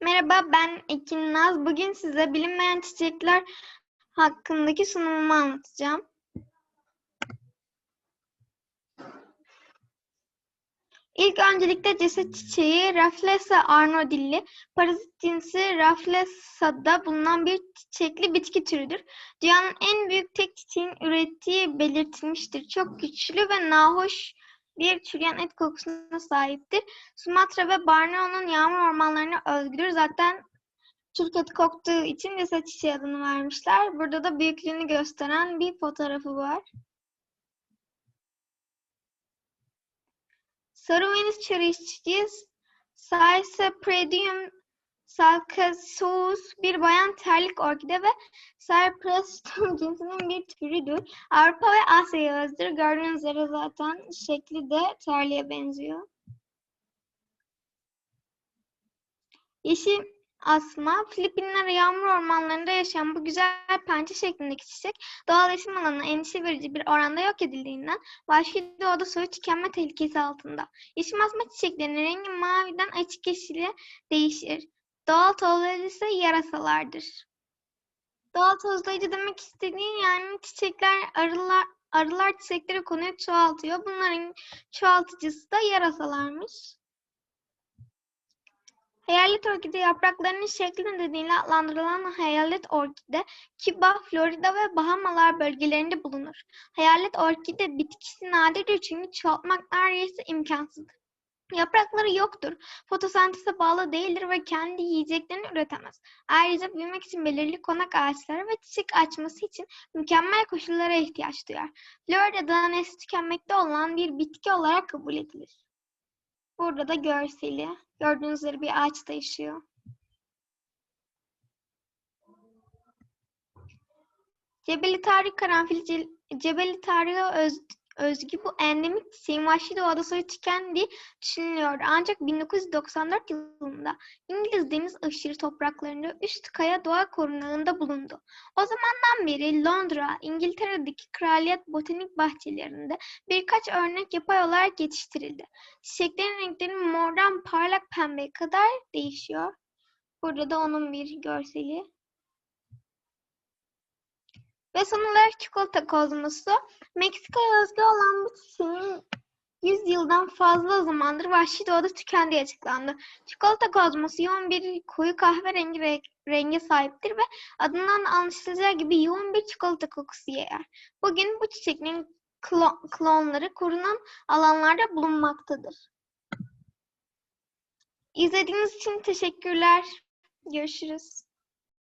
Merhaba, ben Ekin Naz. Bugün size bilinmeyen çiçekler hakkındaki sunumumu anlatacağım. İlk öncelikle ceset çiçeği Rafflesia arnodilli, parazit cinsi Rafflesia'da bulunan bir çiçekli bitki türüdür. Dünyanın en büyük tek çiçeğin ürettiği belirtilmiştir. Çok güçlü ve nahoş bir çürüyen et kokusuna sahiptir. Sumatra ve Borneo'nun yağmur ormanlarına özgüdür. Zaten Türk eti koktuğu için ceset çiçeği adını vermişler. Burada da büyüklüğünü gösteren bir fotoğrafı var. Sarı Venüs çerişçiği Salcaceus bir bayan terlik orkide ve Cypripedium cinsinin bir türüdür. Avrupa ve Asya'ya özgür. Gördüğünüz üzere zaten şekli de terliğe benziyor. Yeşil asma, Filipinler yağmur ormanlarında yaşayan bu güzel pençe şeklindeki çiçek doğal yaşam alanına endişe verici bir oranda yok edildiğinden vahşi doğada soyu tükenme tehlikesi altında. Yeşil asma çiçeklerinin rengi maviden açık yeşile değişir. Doğal tozlayıcı ise yarasalardır. Doğal tozlayıcı demek istediğin yani çiçekler, arılar, arılar çiçekleri konuyu çoğaltıyor. Bunların çoğaltıcısı da yarasalarmış. Hayalet orkide yapraklarının şekli nedeniyle adlandırılan hayalet orkide, Küba, Florida ve Bahamalar bölgelerinde bulunur. Hayalet orkide bitkisi nadirdir çünkü çoğaltmak neredeyse imkansızdır. Yaprakları yoktur, fotosenteze bağlı değildir ve kendi yiyeceklerini üretemez. Ayrıca büyümek için belirli konak ağaçları ve çiçek açması için mükemmel koşullara ihtiyaç duyar. Florida'da nesli tükenmekte olan bir bitki olarak kabul edilir. Burada da görseli. Gördüğünüz üzere bir ağaçta yaşıyor. Cebeli Tarık karanfili Ce- Cebeli Tarık'a öz, özgü bu endemik çiçeğin doğada soyu tükendiği düşünülüyordu. Ancak 1994 yılında İngiliz deniz aşırı topraklarında üst kaya doğa korunağında bulundu. O zamandan beri Londra, İngiltere'deki Kraliyet Botanik Bahçelerinde birkaç örnek yapay olarak yetiştirildi. Çiçeklerin renkleri mordan parlak pembeye kadar değişiyor. Burada da onun bir görseli. Ve son olarak çikolata kozmosu. Meksika'ya özgü olan bu çiçeğin 100 yıldan fazla zamandır vahşi doğada tükendiği açıklandı. Çikolata kozmosu yoğun bir koyu kahverengi re renge sahiptir ve adından anlaşılacağı gibi yoğun bir çikolata kokusu yayar. Bugün bu çiçeklerin klo- klonları korunan alanlarda bulunmaktadır. İzlediğiniz için teşekkürler. Görüşürüz.